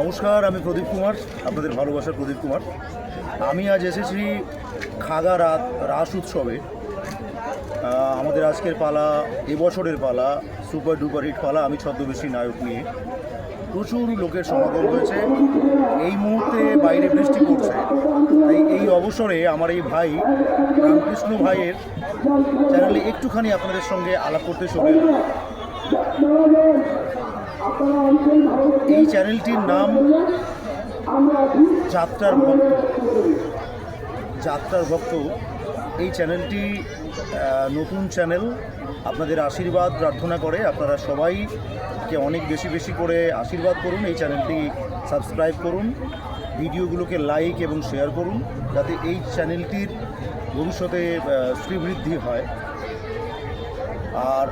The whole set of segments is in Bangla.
নমস্কার, আমি প্রদীপ কুমার, আপনাদের ভালোবাসার প্রদীপ কুমার। আমি আজ এসেছি খাগা রাত, রাস উৎসবে। আমাদের আজকের পালা, এবছরের পালা, সুপার ডুপার হিট পালা, আমি ছদ্মবেশী নায়ক নিয়ে। প্রচুর লোকের সমাগম হয়েছে। এই মুহূর্তে বাইরে বৃষ্টি পড়ছে। তাই এই অবসরে আমার এই ভাই, রামকৃষ্ণ ভাইয়ের চ্যানেলে একটুখানি আপনাদের সঙ্গে আলাপ করতে এলাম। এই চ্যানেলটির নাম যাত্রার ভক্ত। যাত্রার ভক্ত। এই চ্যানেলটি নতুন চ্যানেল। আপনাদের আশীর্বাদ প্রার্থনা করে। আপনারা সবাইকে অনেক বেশি বেশি করে আশীর্বাদ করুন। এই চ্যানেলটি সাবস্ক্রাইব করুন। ভিডিওগুলোকে লাইক এবং শেয়ার করুন। যাতে এই চ্যানেলটির ভবিষ্যতে শ্রীবৃদ্ধি হয়। আর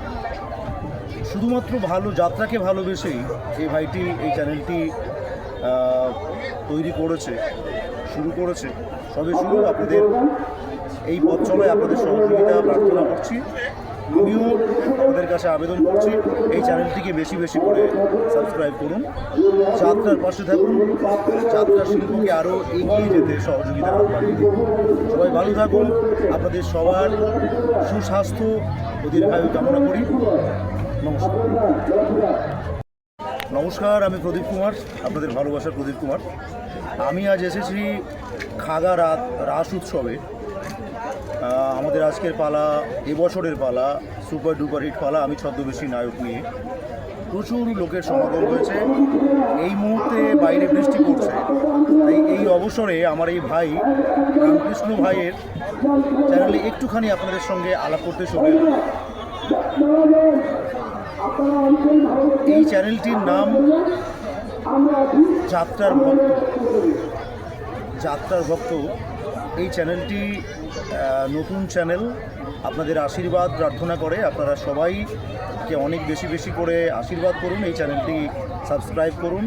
শুধুমাত্র ভালো যাত্রাকে ভালোবেসেই এই ভাইটি এই চ্যানেলটি তৈরি করেছে, শুরু করেছে, সবে শুরু আপনাদের এই পথ চলায় আপনাদের সহযোগিতা প্রার্থনা করছি। আমিও আপনাদের কাছে আবেদন করছি, এই চ্যানেলটিকে বেশি বেশি করে সাবস্ক্রাইব করুন, যাত্রার পাশে থাকুন যাত্রা শিল্পকে আরও এগিয়ে যেতে সহযোগিতা সবাই ভালো থাকুন, আপনাদের সবার সুস্বাস্থ্য ও দীর্ঘায়ু কামনা করি। নমস্কার। আমি প্রদীপ কুমার, আপনাদের ভালোবাসার প্রদীপ কুমার। আমি আজ এসেছি খাগা রাত, রাস উৎসবে। আমাদের আজকের পালা, এবছরের পালা, সুপার ডুপার হিট পালা, আমি ছদ্মবেশী নায়ক নিয়ে। প্রচুর লোকের সমাগম হয়েছে। এই মুহূর্তে বাইরে বৃষ্টি পড়ছে। তাই এই অবসরে আমার এই ভাই, রামকৃষ্ণ ভাইয়ের চ্যানেলে একটুখানি আপনাদের সঙ্গে আলাপ করতে এলাম। এই চ্যানেলটির নাম যাত্রার ভক্ত। যাত্রার ভক্ত। এই চ্যানেলটি নতুন চ্যানেল। আপনাদের আশীর্বাদ প্রার্থনা করে। আপনারা সবাইকে অনেক বেশি বেশি করে আশীর্বাদ করুন। এই চ্যানেলটি সাবস্ক্রাইব করুন।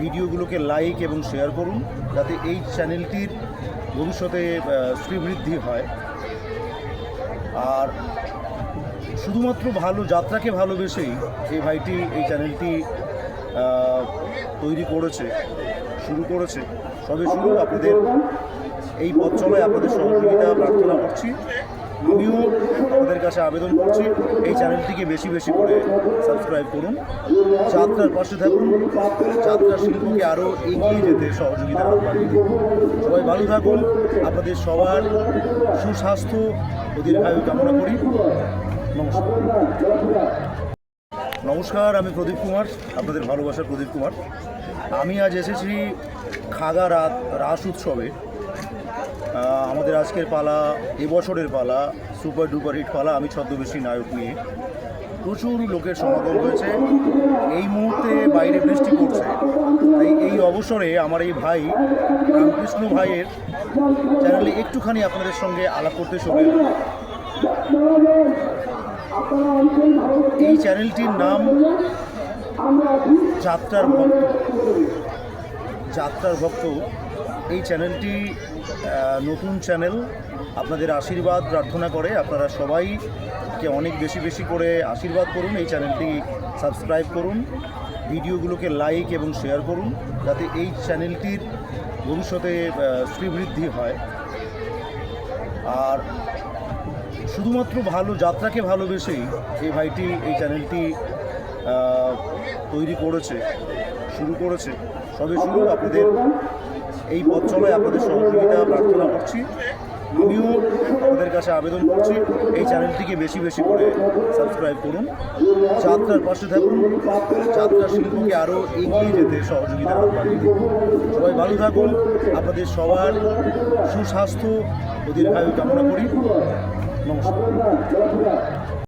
ভিডিওগুলোকে লাইক এবং শেয়ার করুন। যাতে এই চ্যানেলটির ভবিষ্যতে শ্রীবৃদ্ধি হয়। আর শুধুমাত্র ভালো যাত্রাকে ভালোবেসেই এই ভাইটি এই চ্যানেলটি তৈরি করেছে, শুরু করেছে, সবে শুরু আপনাদের এই পথ চলায় আপনাদের সহযোগিতা প্রার্থনা করছি। আমিও আপনাদের কাছে আবেদন করছি, এই চ্যানেলটিকে বেশি বেশি করে সাবস্ক্রাইব করুন, যাত্রার পাশে থাকুন যাত্রা শিল্পকে আরও এগিয়ে যেতে সহযোগিতা সবাই ভালো থাকুন, আপনাদের সবার সুস্বাস্থ্য দীর্ঘায়ু কামনা করি। নমস্কার, আমি প্রদীপ কুমার, আপনাদের ভালোবাসার প্রদীপ কুমার। আমি আজ এসেছি খাগা রাত, রাস উৎসবে। আমাদের আজকের পালা, এবছরের পালা সুপার ডুপার হিট পালা, আমি ছদ্মবেশী নায়ক নিয়ে। প্রচুর লোকের সমাগম হয়েছে। এই মুহূর্তে বাইরে বৃষ্টি পড়ছে। তাই এই অবসরে আমার এই ভাই, রামকৃষ্ণ ভাইয়ের চ্যানেলে একটুখানি আপনাদের সঙ্গে আলাপ করতে এলাম। এই চ্যানেলটির নাম যাত্রার ভক্ত। যাত্রার ভক্ত। এই চ্যানেলটি নতুন চ্যানেল। আপনাদের আশীর্বাদ প্রার্থনা করে। আপনারা সবাইকে অনেক বেশি বেশি করে আশীর্বাদ করুন। এই চ্যানেলটি সাবস্ক্রাইব করুন। ভিডিওগুলোকে লাইক এবং শেয়ার করুন। যাতে এই চ্যানেলটির ভবিষ্যতে শ্রীবৃদ্ধি হয়। আর শুধুমাত্র ভালো যাত্রাকে ভালোবেসেই এই ভাইটি এই চ্যানেলটি তৈরি করেছে, শুরু করেছে, সবে শুরু আপনাদের এই পথ চলায় আপনাদের সহযোগিতা, প্রার্থনা করছি। আমিও আপনাদের কাছে আবেদন করছি, এই চ্যানেলটিকে বেশি বেশি করে সাবস্ক্রাইব করুন। যাত্রার পাশে থাকুন যাত্রা শিল্পকে আরও এগিয়ে যেতে সহযোগিতা সবাই ভালো থাকুন, আপনাদের সবার সুস্বাস্থ্য ও দীর্ঘায়ু কামনা করি। নমস্কার